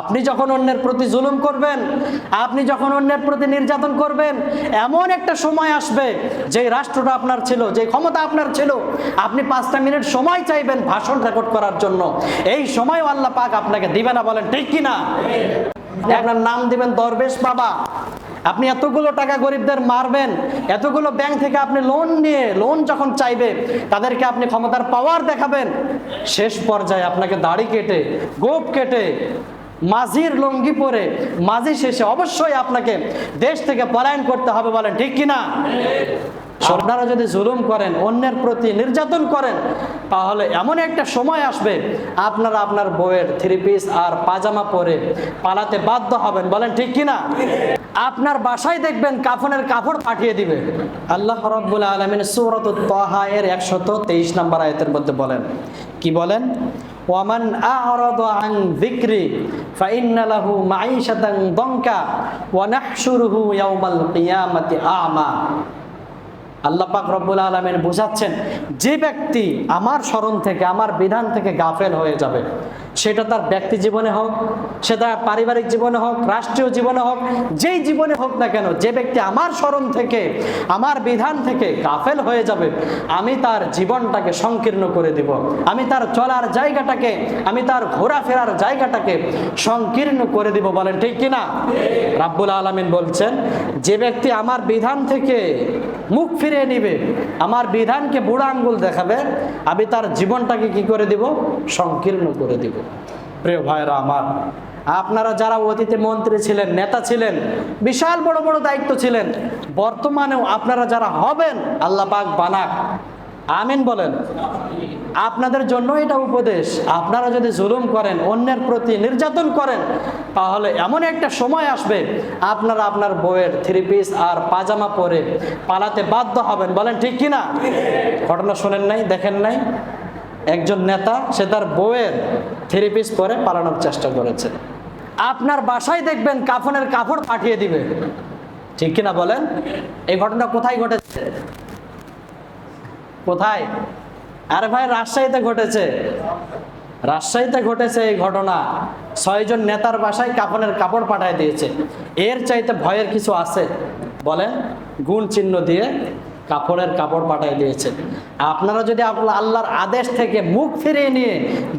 আপনি যখন অন্যের প্রতি জুলুম করবেন, আপনি যখন অন্যের প্রতি নির্যাতন করবেন, এমন একটা সময় আসবে যে রাষ্ট্রটা আপনার ছিল যে ক্ষমতা আপনার ছিল, আপনি পাঁচটা মিনিট সময় চাইবেন ভাষণ রেকর্ড করার জন্য। এই সময়ও আল্লাহ পাক আপনাকে দিবে না, বলেন ঠিক কিনা আপনি আপনার নাম দিবেন দরবেশ বাবা। আপনি এতগুলো টাকা গরিবদের মারবেন, এতগুলো ব্যাংক থেকে আপনি লোন নিয়ে লোন যখন চাইবে, তাদেরকে আপনি ক্ষমতার পাওয়ার দেখাবেন। শেষ পর্যায়ে আপনাকে দাড়ি কেটে, গোপ কেটে মাঝির লঙ্গি পরে মাঝি শেষে অবশ্যই আপনাকে দেশ থেকে পলায়ন করতে হবে বলেন ঠিক কিনা? আপনারা যদি জুলুম করেন অন্যের প্রতি নির্যাতন করেন তাহলে এমন একটা সময় আসবে আপনারা আপনার বইয়ের থ্রি পিস আর পাজামা পরে পালাতে বাধ্য হবেন বলেন ঠিক কিনা? আপনার বাসায় দেখবেন কাফনের কাপড় পাঠিয়ে দিবে। আল্লাহ রব্বুল আলমিন সুরত তহা এর একশত তেইশ নম্বর আয়তের মধ্যে বলেন কি বলেন? ওয়ামান আ'রাদ আন যিকরি ফাইন্না লাহু মাঈশাতান দঙ্কা ওয়া নাহশুরুহু ইয়াওমাল কিয়ামাতি আ'মা। রব্বুল আলমেন বোঝাচ্ছেন, যে ব্যক্তি আমার স্মরণ থেকে, আমার বিধান থেকে গাফেল হয়ে যাবে সেটা তার ব্যক্তি জীবনে হোক সেটা পারিবারিক জীবনে হোক, রাষ্ট্রীয় জীবনে হোক, যেই জীবনে হোক না কেন, যে ব্যক্তি আমার স্মরণ থেকে, আমার বিধান থেকে গাফেল হয়ে যাবে, আমি তার জীবনটাকে সংকীর্ণ করে দিব। আমি তার চলার জায়গাটাকে, আমি তার ঘোরাফেরার জায়গাটাকে সংকীর্ণ করে দিব বলেন, ঠিক কিনা? রাব্বুল আলমিন বলছেন, যে ব্যক্তি আমার বিধান থেকে মুখ ফিরিয়ে নিবে, আমার বিধানকে বুড়া আঙ্গুল দেখাবে, আমি তার জীবনটাকে কি করে দিব? সংকীর্ণ করে দিব। প্রিয় ভাইরা আমার, আপনারা যারা অতীতে মন্ত্রী ছিলেন, নেতা ছিলেন, বিশাল বড় বড় দায়িত্ব ছিলেন, বর্তমানেও আপনারা যারা হবেন, আল্লাহ পাক বানাক। আমিন বলেন। আপনাদের জন্য এটা উপদেশ। আপনারা যদি জুলুম করেন, অন্যের প্রতি নির্যাতন করেন, তাহলে এমন একটা সময় আসবে, আপনারা আপনার বইয়ের থ্রি পিস আর পাজামা পরে পালাতে বাধ্য হবেন। বলেন ঠিক কিনা? ঘটনা শোনেন নাই, দেখেন নাই? একজন নেতা, সে তার বইয়ের থ্রি পিস পরে পালানোর চেষ্টা করেছে। আপনার বাসায় দেখবেন কাফনের কাপড় পাঠিয়ে দিবে। ঠিক কিনা বলেন? এই ঘটনা কোথায় ঘটেছে? কোথায়? আরে ভাই, রাজশাহীতে ঘটেছে। রাজশাহীতে ঘটেছে এই ঘটনা। ছয়জন নেতার বাসায় কাপড়ের কাপড় পাঠায় দিয়েছে। এর চাইতে ভয়ের কিছু আছে। বলেন, গুণ চিহ্ন দিয়ে কাপড়ের কাপড় পাঠিয়ে দিয়েছে আপনারা যদি আপনার আল্লাহর আদেশ থেকে মুখ ফিরিয়ে নিয়ে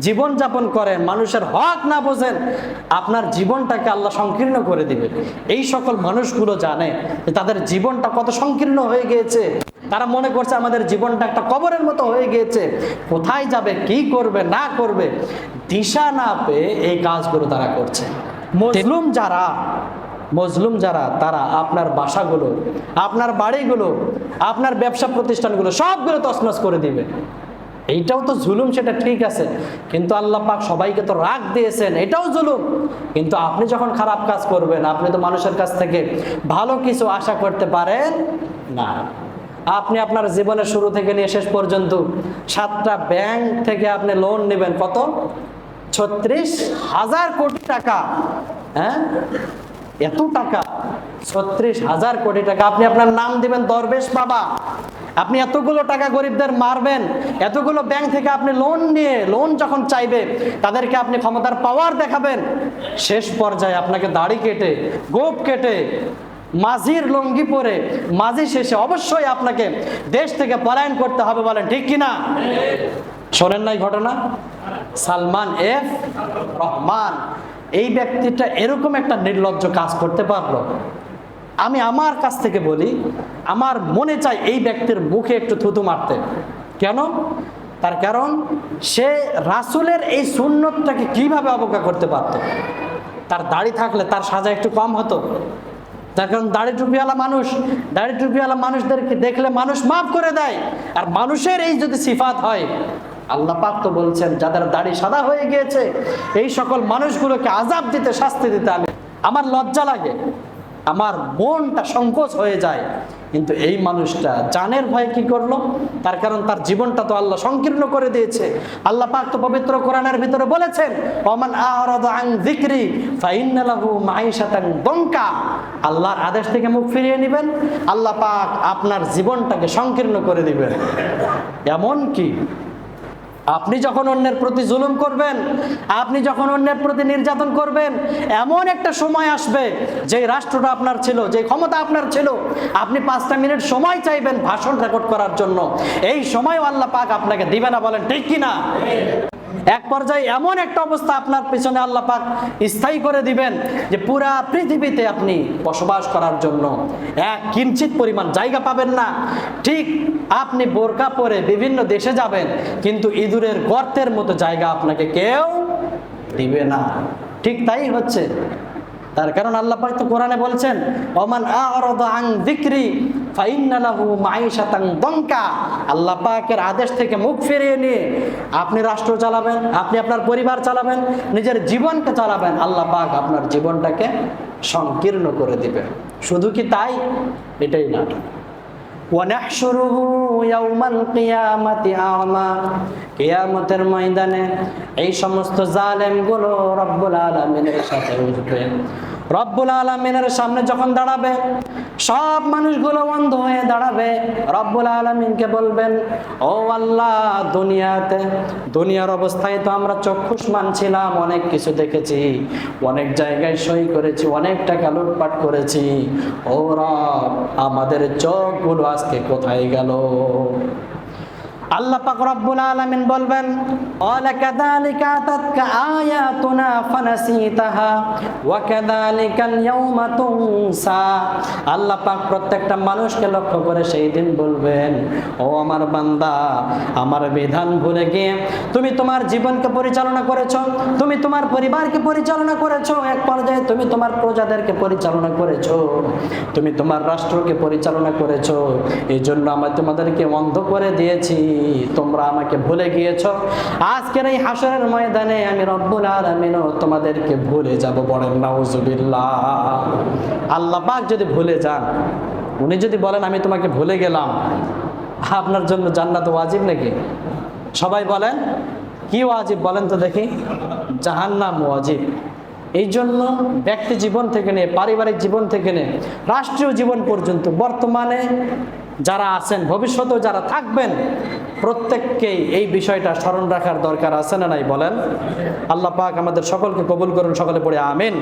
জীবন যাপন করেন, মানুষের হক না বোঝেন, আপনার জীবনটাকে আল্লাহ সংকীর্ণ করে দিবে এই সকল মানুষগুলো জানে যে তাদের জীবনটা কত সংকীর্ণ হয়ে গিয়েছে। তারা মনে করছে আমাদের জীবনটা একটা কবরের মতো হয়ে গিয়েছে। কোথায় যাবে, কি করবে, না করবে, দিশা না পেয়ে এই কাজগুলো তারা করছে। মজলুম যারা মজলুম যারা, তারা আপনার বাসাগুলো, আপনার বাড়িগুলো, আপনার ব্যবসা প্রতিষ্ঠানগুলো সবগুলো তছনছ করে দিবে। এইটাও তো জুলুম, সেটা ঠিক আছে। কিন্তু আল্লাহ পাক সবাইকে তো রাগ দিয়েছেন, এটাও জুলুম। কিন্তু আপনি যখন খারাপ কাজ করবেন, আপনি তো মানুষের কাছ থেকে ভালো কিছু আশা করতে পারেন না। আপনি আপনার জীবনের শুরু থেকে নিয়ে শেষ পর্যন্ত সাতটা ব্যাংক থেকে আপনি লোন নেবেন, কত? ছত্রিশ হাজার কোটি টাকা হ্যাঁ? এত টাকা, ছত্রিশ হাজার কোটি টাকা। আপনি আপনার নাম দিবেন দরবেশ বাবা। আপনি এতগুলো টাকা গরিবদের মারবেন, এতগুলো ব্যাংক থেকে আপনি লোন নিয়ে লোন যখন চাইবে, তাদেরকে আপনি ক্ষমতার পাওয়ার দেখাবেন। শেষ পর্যায়ে আপনাকে দাড়ি কেটে, গোপ কেটে, মাঝির লঙ্গি পরে, মাঝি শেষে অবশ্যই আপনাকে দেশ থেকে পলায়ন করতে হবে বলেন, ঠিক কিনা? শোনেন নাই ঘটনা? সালমান এফ রহমান। এই ব্যক্তিটা এরকম একটা নির্লজ্জ কাজ করতে পারল। আমি আমার কাছ থেকে বলি, আমার মনে চাই এই ব্যক্তির মুখে একটু থুতু মারতে। কেন? তার কারণ, সে রাসুলের এই সুন্নতটাকে কীভাবে অবজ্ঞা করতে পারত? তার দাড়ি থাকলে তার সাজা একটু কম হতো। তার কারণ দাড়ি টুপিওয়ালা মানুষ দাড়ি টুপিওয়ালা মানুষদেরকে দেখলে মানুষ মাফ করে দেয়। আর মানুষের এই যদি সিফাত হয় আল্লাহ পাক তো বলছেন, যাদের দাড়ি সাদা হয়ে গিয়েছে, এই সকল মানুষগুলোকে আজাব দিতে, শাস্তি দিতে আমি আমার লজ্জা লাগে, আমার মনটা সংকোচ হয়ে যায়। কিন্তু এই মানুষটা জানের ভয়ে কি করল? তার কারণ তার জীবনটা তো আল্লাহ সংকীর্ণ করে দিয়েছে। আল্লাহ পাক তো পবিত্র কোরআনের ভিতরে বলেছেন লাহু মাঈশাতান দঙ্কা আল্লাহর আদেশ থেকে মুখ ফিরিয়ে নেবেন, আল্লাহ পাক আপনার জীবনটাকে সংকীর্ণ করে দিবেন। এমন কি? আপনি যখন অন্যের প্রতি জুলুম করবেন, আপনি যখন অন্যের প্রতি নির্যাতন করবেন, এমন একটা সময় আসবে যে রাষ্ট্রটা আপনার ছিল যে ক্ষমতা আপনার ছিল। আপনি পাঁচটা মিনিট সময় চাইবেন ভাষণ রেকর্ড করার জন্য। এই সময় আল্লাহ পাক আপনাকে দিবে না বলেন ঠিক কি না এক পর্যায়ে এমন একটা অবস্থা আপনার পিছনে আল্লাহ পাক স্থায়ী করে দিবেন যে পুরা পৃথিবীতে আপনি বসবাস করার জন্য। এক কিঞ্চিত পরিমাণ জায়গা পাবেন না। ঠিক আপনি বোরকা পরে বিভিন্ন দেশে যাবেন, কিন্তু ইঁদুরের গর্তের মতো জায়গা আপনাকে কেউ দিবে না। ঠিক তাই হচ্ছে। তার কারণ আল্লাহ পাক তো কোরআনে বলছেন, ওমান আ'রাদা আন যিকরি ফাইন্না লাহু মাঈশাতান দঙ্কা আল্লাহ পাকের আদেশ থেকে মুখ ফিরিয়ে নিয়ে আপনি রাষ্ট্র চালাবেন আপনি আপনার পরিবার চালাবেন নিজের জীবনকে চালাবেন আল্লাহ পাক আপনার জীবনটাকে সংকীর্ণ করে দিবেন শুধু কি তাই এটাই না ونحشره يوم القيامة أعمى কিয়ামতের ময়দানে এই সমস্ত জালেমগুলো রব্বুল আলমিনের সাথে উঠবে রব্বুল আলমিনের সামনে যখন দাঁড়াবে, সব মানুষগুলো বন্ধ হয়ে দাঁড়াবে, রব্বুল আলমিনকে বলবেন, ও আল্লাহ, দুনিয়াতে, দুনিয়ার অবস্থায় তো আমরা চক্ষুষ মানছিলাম, অনেক কিছু দেখেছি, অনেক জায়গায় সই করেছি, অনেক টাকা লুটপাট করেছি। ও রব, আমাদের চোখগুলো আজকে কোথায় গেল? আল্লাহ পাক রব্বুল আলামিন বলবেন, অলাকাদালিকা তাতকা আয়াতুনা ফানাসিতাহা ওয়া কাদালিকাল ইয়াউমা তুনসা। আল্লাহ পাক প্রত্যেকটা মানুষকে লক্ষ্য করে সেই দিন বলবেন, ও আমার বান্দা, আমার বিধান ভুলে গিয়ে তুমি তোমার জীবনকে পরিচালনা করেছ, তুমি তোমার পরিবারকে পরিচালনা করেছ, এক পর্যায়ে তুমি তোমার প্রজাদেরকে পরিচালনা করেছ, তুমি তোমার রাষ্ট্রকে পরিচালনা করেছ এই জন্য আমি তোমাদেরকে অন্ধ করে দিয়েছি। তোমরা আমাকে ভুলে গিয়েছো। আজকের এই হাসরের ময়দানে আমি রব্বুল আলামিনও তোমাদেরকে ভুলে যাব বলেন, নাউজুবিল্লাহ। আল্লাহ পাক যদি ভুলে যান, উনি যদি বলেন, আমি তোমাকে ভুলে গেলাম আপনার জন্য জান্নাত ওয়াজিব নাকি? সবাই বলেন, কি ওয়াজিব বলেন তো দেখি। জাহান্নাম ওয়াজিব। এই জন্য ব্যক্তি জীবন থেকে নিয়ে পারিবারিক জীবন থেকে নিয়ে রাষ্ট্রীয় জীবন পর্যন্ত বর্তমানে যারা আছেন, ভবিষ্যতেও যারা থাকবেন প্রত্যেককেই এই বিষয়টা স্মরণ রাখার দরকার আছে না নাই বলেন? আল্লাহ পাক আমাদের সকলকে কবুল করুন, সকলে পড়ে আমিন।